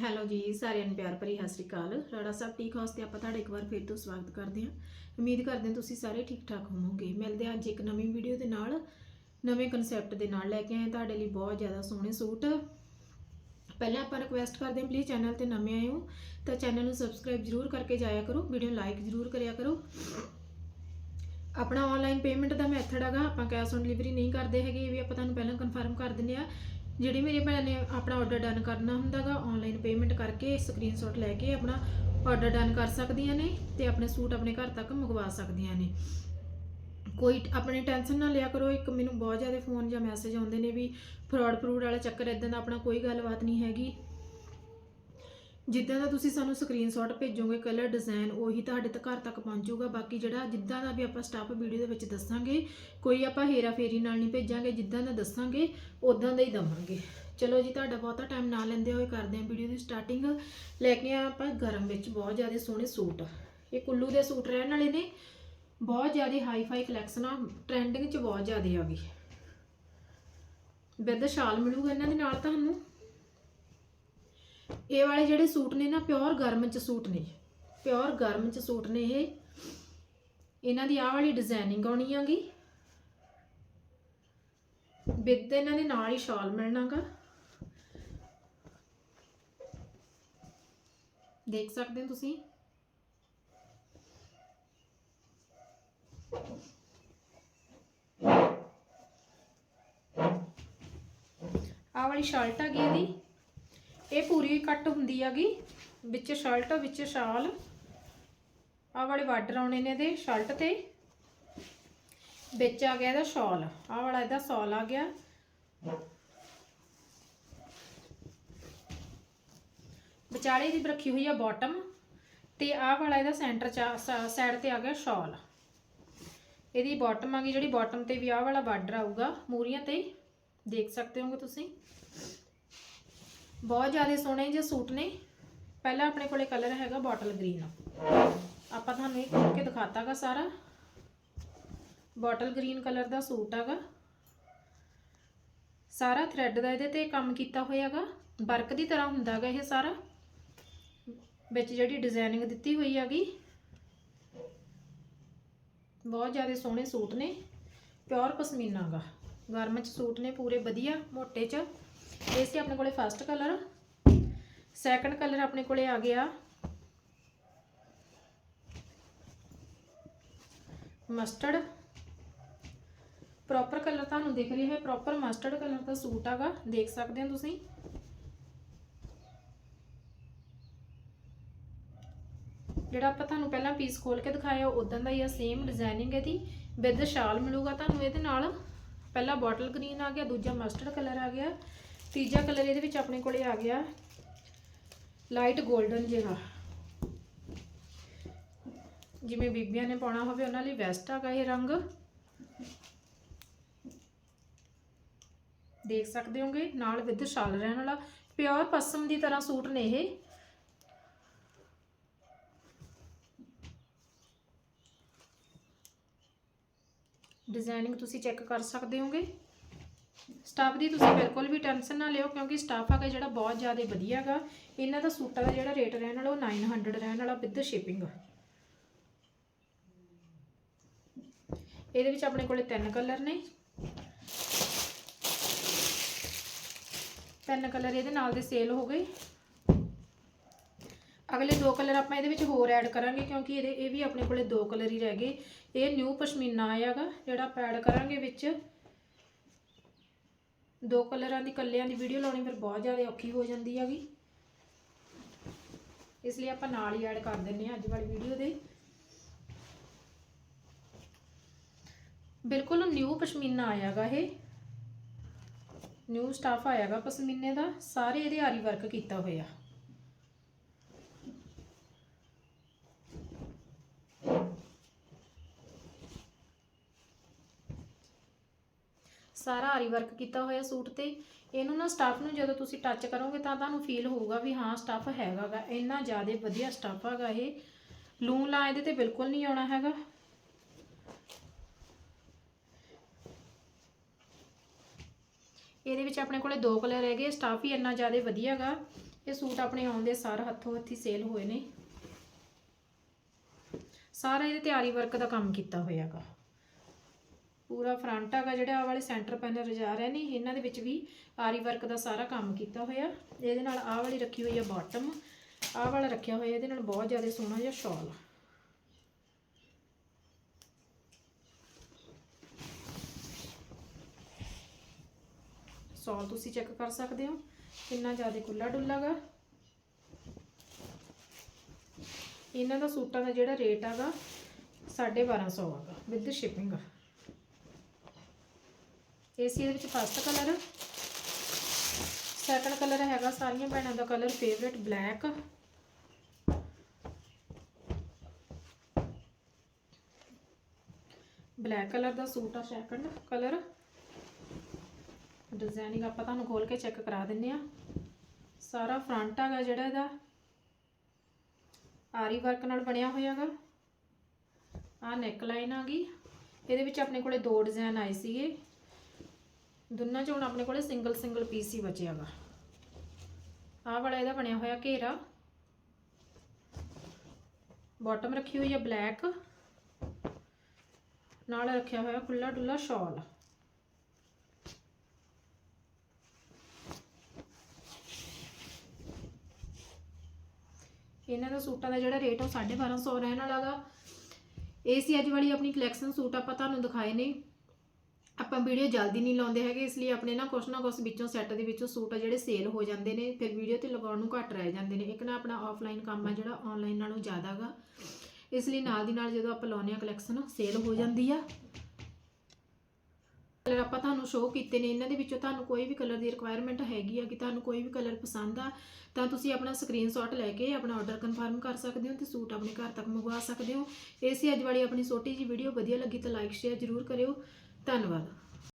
Hello ਜੀ, ਸਾਰਿਆਂ ਨੂੰ ਪਿਆਰ ਭਰੀ ਸਤਿ ਸ਼੍ਰੀ ਅਕਾਲ। ਰਾੜਾ ਸਾਹਿਬ ਠੀਕ ਹਾਊਸ ਤੇ ਆਪਾਂ ਤੁਹਾਡਾ ਇੱਕ ਵਾਰ ਫਿਰ ਤੋਂ ਸਵਾਗਤ ਕਰਦੇ ਹਾਂ। ਉਮੀਦ ਕਰਦੇ ਹਾਂ ਤੁਸੀਂ ਸਾਰੇ ਠੀਕ ਠਾਕ ਹੋਵੋਗੇ। ਮਿਲਦੇ ਹਾਂ ਅੱਜ ਇੱਕ ਨਵੀਂ ਵੀਡੀਓ ਦੇ ਨਾਲ। ਨਵੇਂ ਕਨਸੈਪਟ ਦੇ ਨਾਲ ਲੈ ਕੇ ਆਏ ਤੁਹਾਡੇ ਲਈ ਬਹੁਤ ਜ਼ਿਆਦਾ ਸੋਹਣੇ ਸੂਟ। ਪਹਿਲਾਂ ਆਪਾਂ ਰਿਕੁਐਸਟ ਕਰਦੇ ਹਾਂ ਪਲੀਜ਼ ਚੈਨਲ ਤੇ ਨਵੇਂ ਆਏ ਹੋ, ਤਾਂ ਚੈਨਲ ਨੂੰ ਸਬਸਕ੍ਰਾਈਬ ਜਰੂਰ ਕਰਕੇ ਜਾਇਆ ਕਰੋ। ਵੀਡੀਓ ਲਾਈਕ ਜਰੂਰ ਕਰਿਆ ਕਰੋ। ਆਪਣਾ ਆਨਲਾਈਨ ਪੇਮੈਂਟ ਦਾ ਮੈਥਡ ਹੈਗਾ। ਆਪਾਂ ਕੈਸ਼ ਔਨ ਡਿਲੀਵਰੀ ਨਹੀਂ ਕਰਦੇ ਹੈਗੇ, ਇਹ ਵੀ ਆਪਾਂ ਤੁਹਾਨੂੰ ਪਹਿਲਾਂ ਕਨਫਰਮ ਕਰ ਦਿੰਦੇ ਆ ਜਿਹੜੀ ਮੇਰੀ ਭੈਣ ਨੇ ਆਪਣਾ ਆਰਡਰ ਡਨ ਕਰਨਾ ਹੁੰਦਾਗਾ ਆਨਲਾਈਨ ਪੇਮੈਂਟ ਕਰਕੇ ਸਕਰੀਨਸ਼ਾਟ ਲੈ ਕੇ ਆਪਣਾ ਆਰਡਰ ਡਨ ਕਰ ਸਕਦੀਆਂ ਨੇ ਤੇ ਆਪਣੇ ਸੂਟ ਆਪਣੇ ਘਰ ਤੱਕ ਮੰਗਵਾ ਸਕਦੀਆਂ ਨੇ। ਕੋਈ ਆਪਣੀ ਟੈਨਸ਼ਨ ਨਾ ਲਿਆ ਕਰੋ, ਇੱਕ ਮੈਨੂੰ ਬਹੁਤ ਜ਼ਿਆਦਾ ਫੋਨ ਜਾਂ ਮੈਸੇਜ ਆਉਂਦੇ ਨੇ ਵੀ ਫਰਾਡ ਫਰੂਡ ਵਾਲਾ ਚੱਕਰ ਇਦਾਂ ਦਾ ਆਪਣਾ ਕੋਈ ਗੱਲਬਾਤ ਨਹੀਂ ਹੈਗੀ। ਜਿੱਦਾਂ ਦਾ ਤੁਸੀਂ ਸਾਨੂੰ ਸਕਰੀਨਸ਼ਾਟ ਭੇਜੋਗੇ ਕਲਰ ਡਿਜ਼ਾਈਨ ਉਹੀ ਤੁਹਾਡੇ ਤੱਕ ਘਰ ਤੱਕ ਪਹੁੰਚੂਗਾ ਬਾਕੀ ਜਿਹੜਾ ਜਿੱਦਾਂ ਦਾ ਵੀ ਆਪਾਂ ਸਟਾਫ ਵੀਡੀਓ ਦੇ ਵਿੱਚ ਦੱਸਾਂਗੇ, ਕੋਈ ਆਪਾਂ ਹੇਰਾ ਫੇਰੀ ਨਾਲ ਨਹੀਂ ਭੇਜਾਂਗੇ, ਜਿੱਦਾਂ ਦਾ ਦੱਸਾਂਗੇ ਉਦਾਂ ਦਾ ਹੀ ਦਵਾਂਗੇ। ਚਲੋ ਜੀ, ਤੁਹਾਡਾ ਬਹੁਤਾ ਟਾਈਮ ਨਾ ਲੈਂਦੇ ਹੋਏ ਕਰਦੇ ਹਾਂ ਵੀਡੀਓ ਦੀ ਸਟਾਰਟਿੰਗ ਲੈ ਕੇ ਆ ਆਪਾਂ ਗਰਮ ਵਿੱਚ, ਬਹੁਤ ਜ਼ਿਆਦਾ ਸੋਹਣੇ ਸੂਟ। ਇਹ ਕੁੱਲੂ ਦੇ ਸੂਟ ਰਹਿਣ ਵਾਲੇ ਨੇ। ਬਹੁਤ ਜ਼ਿਆਦਾ ਹਾਈ ਫਾਈ ਕਲੈਕਸ਼ਨ ਆ ਟ੍ਰੈਂਡਿੰਗ 'ਚ ਬਹੁਤ ਜ਼ਿਆਦਾ ਆ ਗਈ ਵਿਦ ਸ਼ਾਲ ਮਿਲੂਗਾ ਇਹਨਾਂ ਦੇ ਨਾਲ ਤੁਹਾਨੂੰ। ਇਹ ਵਾਲੇ ਜਿਹੜੇ ਸੂਟ ਨੇ ਨਾ ਪਿਓਰ ਗਰਮ ਚ ਸੂਟ ਨੇ। ਪਿਓਰ ਗਰਮ ਚ ਸੂਟ ਨੇ ਇਹ। ਇਹਨਾਂ ਦੀ ਆਹ ਵਾਲੀ ਡਿਜ਼ਾਈਨਿੰਗ ਆਉਣੀ ਆਗੀ ਵਿਦ ਇਹਨਾਂ ਦੇ ਨਾਲ ਹੀ ਸ਼ਾਲ ਮਿਲਣਾਗਾ। ਦੇਖ ਸਕਦੇ ਹੋ ਤੁਸੀਂ। ਆਹ ਵਾਲੀ ਸ਼ਰਟ ਹੈਗੀ ਇਹਦੀ। ਇਹ ਪੂਰੀ ਕੱਟ ਹੁੰਦੀ ਹੈਗੀ, ਵਿੱਚ ਸ਼ਰਟ, ਵਿੱਚ ਸ਼ਾਲ। ਆਹ ਵਾਲੇ ਬਾਰਡਰ ਆਉਣੇ ਨੇ ਇਹਦੇ ਸ਼ਰਟ ਤੇ। ਵਿੱਚ ਆ ਗਿਆ ਇਹਦਾ ਸ਼ਾਲ, ਆਹ ਵਾਲਾ ਇਹਦਾ ਸ਼ਾਲ ਆ ਗਿਆ। ਵਿਚਾਲੇ ਦੀ ਰੱਖੀ ਹੋਈ ਆ ਬਾਟਮ ਤੇ ਆਹ ਵਾਲਾ ਇਹਦਾ ਸੈਂਟਰ ਚ ਸਾਈਡ ਤੇ ਆ ਗਿਆ ਸ਼ਾਲ। ਇਹਦੀ ਬਾਟਮ ਆ ਗਈ, ਜਿਹੜੀ ਬਾਟਮ ਤੇ ਵੀ ਆਹ ਵਾਲਾ ਬਾਰਡਰ ਆਊਗਾ, ਮੂਰੀਆਂ ਤੇ ਦੇਖ ਸਕਦੇ ਹੋਗੇ ਤੁਸੀਂ। ਬਹੁਤ ਜ਼ਿਆਦਾ ਸੋਹਣੇ ਜਿਹੇ ਸੂਟ ਨੇ। ਪਹਿਲਾਂ ਆਪਣੇ ਕੋਲੇ ਕਲਰ ਹੈਗਾ ਬੋਟਲ ਗ੍ਰੀਨ ਆਪਾਂ ਤੁਹਾਨੂੰ ਇਹ ਖੋਲ ਕੇ ਦਿਖਾਤਾਗਾ ਸਾਰਾ। ਬੋਟਲ ਗ੍ਰੀਨ ਕਲਰ ਦਾ ਸੂਟ ਹੈਗਾ। ਸਾਰਾ ਥ੍ਰੈਡ ਦਾ ਇਹਦੇ ਤੇ ਕੰਮ ਕੀਤਾ ਹੋਇਆਗਾ। ਵਰਕ ਦੀ ਤਰ੍ਹਾਂ ਹੁੰਦਾਗਾ ਇਹ ਸਾਰਾ। ਵਿੱਚ ਜਿਹੜੀ ਡਿਜ਼ਾਈਨਿੰਗ ਦਿੱਤੀ ਹੋਈ ਹੈਗੀ। ਬਹੁਤ ਜ਼ਿਆਦਾ ਸੋਹਣੇ ਸੂਟ ਨੇ। ਪਿਓਰ ਪਸ਼ਮੀਨਾ ਗਾ ਗਰਮ ਚ ਸੂਟ ਨੇ ਪੂਰੇ ਵਧੀਆ, ਮੋਟੇ ਚ। ਇਹ ਸੀ ਆਪਣੇ ਕੋਲੇ ਫਸਟ ਕਲਰ ਸੈਕੰਡ ਕਲਰ ਆਪਣੇ ਕੋਲੇ ਆ ਗਿਆ। ਮਸਟਰਡ ਪ੍ਰੋਪਰ ਕਲਰ ਤੁਹਾਨੂੰ ਦਿਖ ਰਿਹਾ ਹੈ ਪ੍ਰੋਪਰ ਮਸਟਰਡ ਕਲਰ ਦਾ ਸੂਟ ਆਗਾ ਦੇਖ ਸਕਦੇ ਹੋ ਤੁਸੀਂ। ਜਿਹੜਾ ਆਪਾਂ ਤੁਹਾਨੂੰ ਪਹਿਲਾਂ ਪੀਸ ਖੋਲ ਕੇ ਦਿਖਾਇਆ ਉਦਾਂ ਦਾ ਹੀ ਆ ਸੇਮ ਡਿਜ਼ਾਈਨਿੰਗ ਇਹਦੀ। ਵਿਦ ਸ਼ਾਲ ਮਿਲੂਗਾ ਤੁਹਾਨੂੰ ਇਹਦੇ ਨਾਲ। ਪਹਿਲਾ ਬੋਟਲ ਗ੍ਰੀਨ ਆ ਗਿਆ, ਦੂਜਾ ਮਸਟਰਡ ਕਲਰ ਆ ਗਿਆ। ਤੀਜਾ ਕਲਰ ਇਹਦੇ ਵਿੱਚ ਆਪਣੇ ਕੋਲੇ ਆ ਗਿਆ ਲਾਈਟ 골ਡਨ ਜਿਹਾ। ਜਿਵੇਂ ਬੀਬੀਆਂ ਨੇ ਪਾਉਣਾ ਹੋਵੇ ਉਹਨਾਂ ਲਈ ਬੈਸਟ ਹੈਗਾ ਇਹ ਰੰਗ। ਦੇਖ ਸਕਦੇ ਹੋਗੇ, ਨਾਲ ਵਿਦ ਸ਼ਾਲ ਰਹਿਣ ਵਾਲਾ। ਪਿਓਰ ਪਸਮ ਦੀ ਤਰ੍ਹਾਂ ਸੂਟ ਨੇ ਇਹ। ਡਿਜ਼ਾਈਨਿੰਗ ਤੁਸੀਂ ਚੈੱਕ ਕਰ ਸਕਦੇ ਹੋਗੇ। ਸਟਾਫ ਦੀ ਤੁਸੀਂ ਬਿਲਕੁਲ ਵੀ ਟੈਨਸ਼ਨ ਨਾ ਲਿਓ, ਕਿਉਂਕਿ ਸਟਾਫ ਹੈਗਾ ਜਿਹੜਾ ਬਹੁਤ ਜ਼ਿਆਦਾ ਵਧੀਆ ਹੈਗਾ ਇਹਨਾਂ ਦਾ ਸੂਟਾਂ ਦਾ ਜਿਹੜਾ ਰੇਟ ਰਹਿਣ ਵਾਲਾ ਉਹ 900 ਰਹਿਣ ਵਾਲਾ ਵਿਦ ਸ਼ਿਪਿੰਗ ਇਹਦੇ ਵਿੱਚ ਆਪਣੇ ਕੋਲੇ ਤਿੰਨ ਕਲਰ ਨੇ। ਤਿੰਨ ਕਲਰ ਇਹਦੇ ਨਾਲ ਦੇ ਸੇਲ ਹੋ ਗਏ। ਅਗਲੇ ਦੋ ਕਲਰ ਆਪਾਂ ਇਹਦੇ ਵਿੱਚ ਹੋਰ ਐਡ ਕਰਾਂਗੇ, ਕਿਉਂਕਿ ਇਹਦੇ, ਇਹ ਵੀ ਆਪਣੇ ਕੋਲੇ ਦੋ ਕਲਰ ਹੀ ਰਹਿ ਗਏ। ਇਹ ਨਿਊ ਪਸ਼ਮੀਨਾ ਆਇਆਗਾ ਜਿਹੜਾ ਆਪਾਂ ਐਡ ਕਰਾਂਗੇ ਵਿੱਚ। ਦੋ ਕਲਰਾਂ ਦੀ ਕੱਲਿਆਂ ਦੀ ਵੀਡੀਓ ਲਾਉਣੀ ਫਿਰ ਬਹੁਤ ਜ਼ਿਆਦਾ ਔਖੀ ਹੋ ਜਾਂਦੀ ਹੈਗੀ। ਇਸ ਲਈ ਆਪਾਂ ਨਾਲ ਹੀ ਐਡ ਕਰ ਦਿੰਨੇ ਆ ਅੱਜ ਵਾਲੀ ਵੀਡੀਓ ਦੇ। ਬਿਲਕੁਲ ਨਿਊ ਪਸ਼ਮੀਨਾ ਆਇਆਗਾ ਇਹ। ਨਿਊ ਸਟਾਫ ਆਇਆਗਾ ਪਸ਼ਮੀਨੇ ਦਾ। ਸਾਰੇ ਇਹਦੇ ਆਰੀ ਵਰਕ ਕੀਤਾ ਹੋਇਆ। ਸਾਰਾ ਆਰੀ ਵਰਕ ਕੀਤਾ ਹੋਇਆ ਸੂਟ ਤੇ, ਇਹਨੂੰ ਨਾ ਸਟਾਫ ਨੂੰ ਜਦੋਂ ਤੁਸੀਂ ਟੱਚ ਕਰੋਗੇ ਤਾਂ ਤੁਹਾਨੂੰ ਫੀਲ ਹੋਊਗਾ ਵੀ ਹਾਂ ਸਟਾਫ ਹੈਗਾਗਾ ਇੰਨਾ ਜ਼ਿਆਦਾ ਵਧੀਆ ਸਟਾਫ ਹੈਗਾ ਇਹ। ਲੂਣ ਲਾ ਇਹਦੇ ਤੇ ਬਿਲਕੁਲ ਨਹੀਂ ਆਉਣਾ ਹੈਗਾ। ਇਹਦੇ ਵਿੱਚ ਆਪਣੇ ਕੋਲੇ ਦੋ ਕਲਰ ਹੈਗੇ ਸਟਾਫ ਹੀ ਇੰਨਾ ਜ਼ਿਆਦਾ ਵਧੀਆਗਾ ਇਹ ਸੂਟ ਆਪਣੇ ਆਉਂਦੇ ਸਾਰ ਹੱਥੋਂ ਹੱਥੀ ਸੇਲ ਹੋਏ ਨੇ। ਸਾਰਾ ਇਹਦੇ ਤਿਆਰੀ ਵਰਕ ਦਾ ਕੰਮ ਕੀਤਾ ਹੋਇਆਗਾ ਪੂਰਾ ਫਰੰਟ ਹੈਗਾ ਜਿਹੜਾ ਆਹ ਵਾਲੇ ਸੈਂਟਰ ਪੈਨਲ ਰਜਾ ਰਹੇ ਨੇ ਇਹਨਾਂ ਦੇ ਵਿੱਚ ਵੀ ਆਰੀ ਵਰਕ ਦਾ ਸਾਰਾ ਕੰਮ ਕੀਤਾ ਹੋਇਆ। ਇਹਦੇ ਨਾਲ ਆਹ ਵਾਲੀ ਰੱਖੀ ਹੋਈ ਆ ਬਾਟਮ ਆਹ ਵਾਲਾ ਰੱਖਿਆ ਹੋਇਆ, ਇਹਦੇ ਨਾਲ ਬਹੁਤ ਜ਼ਿਆਦਾ ਸੋਹਣਾ ਜਿਹਾ ਸ਼ਾਲ ਸ਼ਾਲ ਤੁਸੀਂ ਚੈੱਕ ਕਰ ਸਕਦੇ ਹੋ, ਕਿੰਨਾ ਜ਼ਿਆਦਾ ਖੁੱਲਾ ਡੁੱਲਾ ਗਾ। ਇਹਨਾਂ ਦਾ ਸੂਟਾਂ ਦਾ ਜਿਹੜਾ ਰੇਟ ਹੈਗਾ 1250 ਹੈਗਾ ਵਿਦ ਸ਼ਿਪਿੰਗ ਇਹ ਸੀ ਇਹਦੇ ਵਿੱਚ ਫਸਟ ਕਲਰ ਸੈਕੰਡ ਕਲਰ ਹੈਗਾ ਸਾਰੀਆਂ ਭੈਣਾਂ ਦਾ colour favourite black black colour ਦਾ ਸੂਟ ਆ ਸੈਕੰਡ ਕਲਰ ਡਿਜ਼ਾਈਨਿੰਗ ਆਪਾਂ ਤੁਹਾਨੂੰ ਖੋਲ ਕੇ ਚੈੱਕ ਕਰਾ ਦਿੰਨੇ ਆ। ਸਾਰਾ ਫਰੰਟ ਹੈਗਾ ਜਿਹੜਾ ਇਹਦਾ। ਆਰੀ ਵਰਕ ਨਾਲ ਬਣਿਆ ਹੋਇਆ ਹੋਇਆਗਾ ਆ ਨੈਕ ਲਾਈਨ ਆ ਗਈ। ਇਹਦੇ ਵਿੱਚ ਆਪਣੇ ਕੋਲੇ ਦੋ ਡਿਜ਼ਾਈਨ ਆਏ ਸੀਗੇ। ਦੋਨਾਂ 'ਚ ਹੁਣ ਆਪਣੇ ਕੋਲੇ ਸਿੰਗਲ ਸਿੰਗਲ ਪੀਸ ਹੀ ਬਚਿਆਗਾ। ਆਹ ਵਾਲਾ ਇਹਦਾ ਬਣਿਆ ਹੋਇਆ ਘੇਰਾ। ਬਾਟਮ ਰੱਖੀ ਹੋਈ ਹੈ ਬਲੈਕ ਨਾਲ ਰੱਖਿਆ ਹੋਇਆ ਖੁੱਲਾ ਡੁੱਲਾ ਸ਼ਾਲ ਇਹਨਾਂ ਦਾ ਸੂਟਾਂ ਦਾ ਜਿਹੜਾ ਰੇਟ ਆ ਉਹ 1250 ਰਹਿਣ ਵਾਲਾਗਾ ਇਹ ਸੀ ਅੱਜ ਵਾਲੀ ਆਪਣੀ ਕਲੈਕਸ਼ਨ ਸੂਟ, ਆਪਾਂ ਤੁਹਾਨੂੰ ਦਿਖਾਏ ਨੇ। ਆਪਾਂ ਵੀਡੀਓ ਜਲਦੀ ਨਹੀਂ ਲਾਉਂਦੇ ਹੈਗੇ, ਇਸ ਲਈ ਆਪਣੇ ਨਾ ਕੁਛ ਨਾ ਕੁਛ ਵਿੱਚੋਂ ਸੈੱਟ ਦੇ ਵਿੱਚੋਂ ਸੂਟ ਆ ਜਿਹੜੇ ਸੇਲ ਹੋ ਜਾਂਦੇ ਨੇ, ਫਿਰ ਵੀਡੀਓ ਤੇ ਲਗਾਉਣ ਨੂੰ ਘੱਟ ਰਹਿ ਜਾਂਦੇ ਨੇ। ਇੱਕ ਨਾ ਆਪਣਾ ਆਫਲਾਈਨ ਕੰਮ ਆ ਜਿਹੜਾ ਆਨਲਾਈਨ ਨਾਲੋਂ ਜ਼ਿਆਦਾਗਾ। ਇਸ ਲਈ ਨਾਲ ਦੀ ਨਾਲ ਜਦੋਂ ਆਪਾਂ ਲਾਉਂਦੇ ਆ ਕਲੈਕਸ਼ਨ ਸੇਲ ਹੋ ਜਾਂਦੀ ਆ। ਕਲਰ ਆਪਾਂ ਤੁਹਾਨੂੰ ਸ਼ੋਅ ਕੀਤੇ ਨੇ, ਇਹਨਾਂ ਦੇ ਵਿੱਚੋਂ ਤੁਹਾਨੂੰ ਕੋਈ ਵੀ ਕਲਰ ਦੀ ਰਿਕੁਆਇਰਮੈਂਟ ਹੈਗੀ ਆ ਕਿ ਤੁਹਾਨੂੰ ਕੋਈ ਵੀ ਕਲਰ ਪਸੰਦ ਆ, ਤਾਂ ਤੁਸੀਂ ਆਪਣਾ ਸਕਰੀਨਸ਼ਾਟ ਲੈ ਕੇ ਆਪਣਾ ਆਰਡਰ ਕਨਫਰਮ ਕਰ ਸਕਦੇ ਹੋ ਤੇ ਸੂਟ ਆਪਣੇ ਘਰ ਤੱਕ ਮੰਗਵਾ ਸਕਦੇ ਹੋ। ਇਹ ਸੀ ਅੱਜ ਵਾਲੀ ਆਪਣੀ ਛੋਟੀ ਜੀ ਵੀਡੀਓ ਵਧੀਆ ਲੱਗੀ ਤਾਂ ਲਾਈਕ ਸ਼ੇਅਰ ਜ਼ਰੂਰ ਕਰਿਓ। ਧੰਨਵਾਦ।